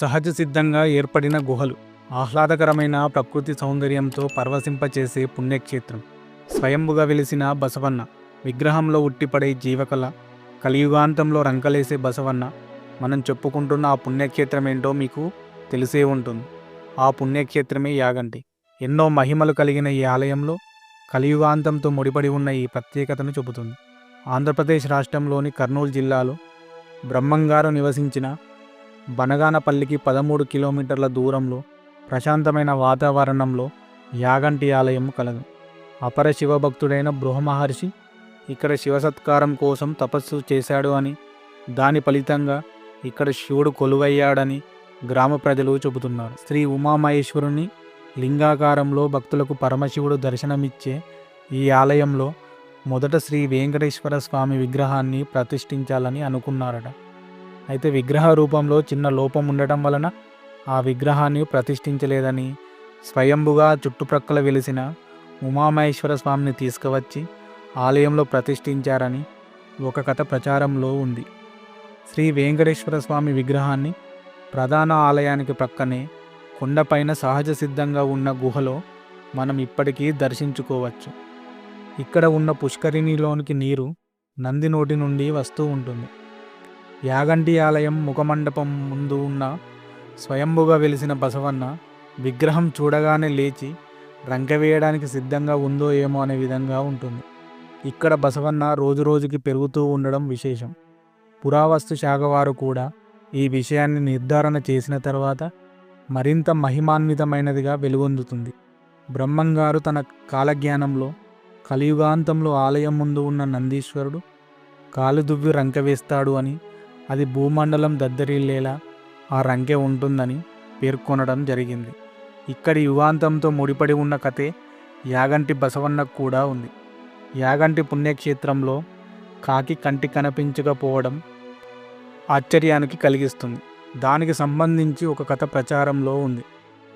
సహజ సిద్ధంగా ఏర్పడిన గుహలు ఆహ్లాదకరమైన ప్రకృతి సౌందర్యంతో పర్వసింపచేసే పుణ్యక్షేత్రం స్వయంభుగా వెలిసిన బసవన్న విగ్రహంలో ఉట్టిపడే జీవకళ కలియుగాంతంలో రంకలేసే బసవన్న. మనం చెప్పుకుంటున్న ఆ పుణ్యక్షేత్రం ఏంటో మీకు తెలిసే ఉంటుంది. ఆ పుణ్యక్షేత్రమే యాగంటి. ఎన్నో మహిమలు కలిగిన ఈ ఆలయంలో కలియుగాంతంతో ముడిపడి ఉన్న ఈ ప్రత్యేకతను చెబుతుంది. ఆంధ్రప్రదేశ్ రాష్ట్రంలోని కర్నూలు జిల్లాలో బ్రహ్మంగారు నివసించిన బనగానపల్లికి పదమూడు కిలోమీటర్ల దూరంలో ప్రశాంతమైన వాతావరణంలో యాగంటి ఆలయం కలదు. అపర శివభక్తుడైన బృహమహర్షి ఇక్కడ శివసత్కారం కోసం తపస్సు చేశాడు అని దాని ఫలితంగా ఇక్కడ శివుడు కొలువయ్యాడని గ్రామ ప్రజలు చెబుతున్నారు. శ్రీ ఉమామహేశ్వరుని లింగాకారంలో భక్తులకు పరమశివుడు దర్శనమిచ్చే ఈ ఆలయంలో మొదట శ్రీ వెంకటేశ్వర స్వామి విగ్రహాన్ని ప్రతిష్ఠించాలని అనుకున్నారట. అయితే విగ్రహ రూపంలో చిన్న లోపం ఉండటం వలన ఆ విగ్రహాన్ని ప్రతిష్ఠించలేదని స్వయంభుగా చుట్టుప్రక్కల వెలిసిన ఉమామహేశ్వర స్వామిని తీసుకువచ్చి ఆలయంలో ప్రతిష్ఠించారని ఒక కథ ప్రచారంలో ఉంది. శ్రీ వెంకటేశ్వర స్వామి విగ్రహాన్ని ప్రధాన ఆలయానికి ప్రక్కనే కొండపైన సహజ సిద్ధంగా ఉన్న గుహలో మనం ఇప్పటికీ దర్శించుకోవచ్చు. ఇక్కడ ఉన్న పుష్కరిణిలోనికి నీరు నంది నోటి నుండి వస్తూ ఉంటుంది. యాగంటి ఆలయం ముఖమండపం ముందు ఉన్న స్వయంభుగా వెలిసిన బసవన్న విగ్రహం చూడగానే లేచి రంకెవేయడానికి సిద్ధంగా ఉందో ఏమో అనే విధంగా ఉంటుంది. ఇక్కడ బసవన్న రోజురోజుకి పెరుగుతూ ఉండడం విశేషం. పురావస్తు శాఖ వారు కూడా ఈ విషయాన్ని నిర్ధారణ చేసిన తర్వాత మరింత మహిమాన్వితమైనదిగా వెలుగొందుతుంది. బ్రహ్మంగారు తన కాలజ్ఞానంలో కలియుగాంతంలో ఆలయం ముందు ఉన్న నందీశ్వరుడు కాలుదువ్వి రంకవేస్తాడు వేస్తాడు అని అది భూమండలం దద్దరిల్లేలా ఆ రంకె ఉంటుందని పేర్కొనడం జరిగింది. ఇక్కడి యుగాంతంతో ముడిపడి ఉన్న కథే యాగంటి బసవన్నకు కూడా ఉంది. యాగంటి పుణ్యక్షేత్రంలో కాకి కంటి కనిపించకపోవడం ఆశ్చర్యానికి కలిగిస్తుంది. దానికి సంబంధించి ఒక కథ ప్రచారంలో ఉంది.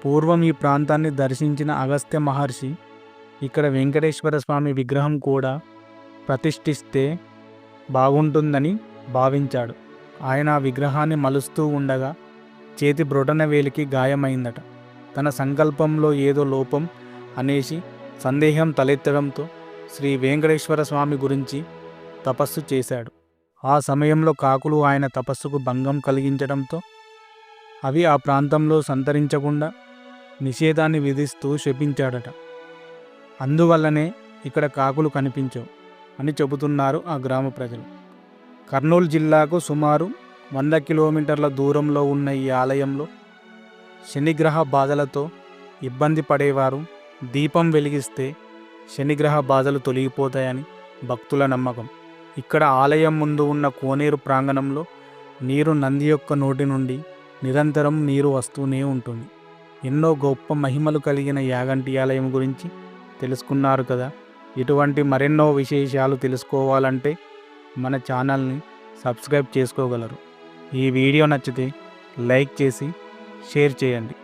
పూర్వం ఈ ప్రాంతాన్ని దర్శించిన అగస్త్య మహర్షి ఇక్కడ వెంకటేశ్వర స్వామి విగ్రహం కూడా ప్రతిష్ఠిస్తే బాగుంటుందని భావించాడు. ఆయన ఆ విగ్రహాన్ని మలుస్తూ ఉండగా చేతి బ్రొటన వేలికి గాయమైందట. తన సంకల్పంలో ఏదో లోపం అనేసి సందేహం తలెత్తడంతో శ్రీ వెంకటేశ్వర స్వామి గురించి తపస్సు చేశాడు. ఆ సమయంలో కాకులు ఆయన తపస్సుకు భంగం కలిగించడంతో అవి ఆ ప్రాంతంలో సంతరించకుండా నిషేధాన్ని విధిస్తూ శపించాడట. అందువల్లనే ఇక్కడ కాకులు కనిపించవు అని చెబుతున్నారు ఆ గ్రామ ప్రజలు. కర్నూలు జిల్లాకు సుమారు వంద కిలోమీటర్ల దూరంలో ఉన్న ఈ ఆలయంలో శనిగ్రహ బాధలతో ఇబ్బంది పడేవారు దీపం వెలిగిస్తే శనిగ్రహ బాధలు తొలగిపోతాయని భక్తుల నమ్మకం. ఇక్కడ ఆలయం ముందు ఉన్న కోనేరు ప్రాంగణంలో నీరు నంది యొక్క నోటి నుండి నిరంతరం నీరు వస్తూనే ఉంటుంది. ఎన్నో గొప్ప మహిమలు కలిగిన యాగంటి ఆలయం గురించి తెలుసుకున్నారు కదా. ఇటువంటి మరెన్నో విశేషాలు తెలుసుకోవాలంటే మన ఛానల్ని సబ్స్క్రైబ్ చేసుకోగలరు. ఈ వీడియో నచ్చితే లైక్ చేసి షేర్ చేయండి.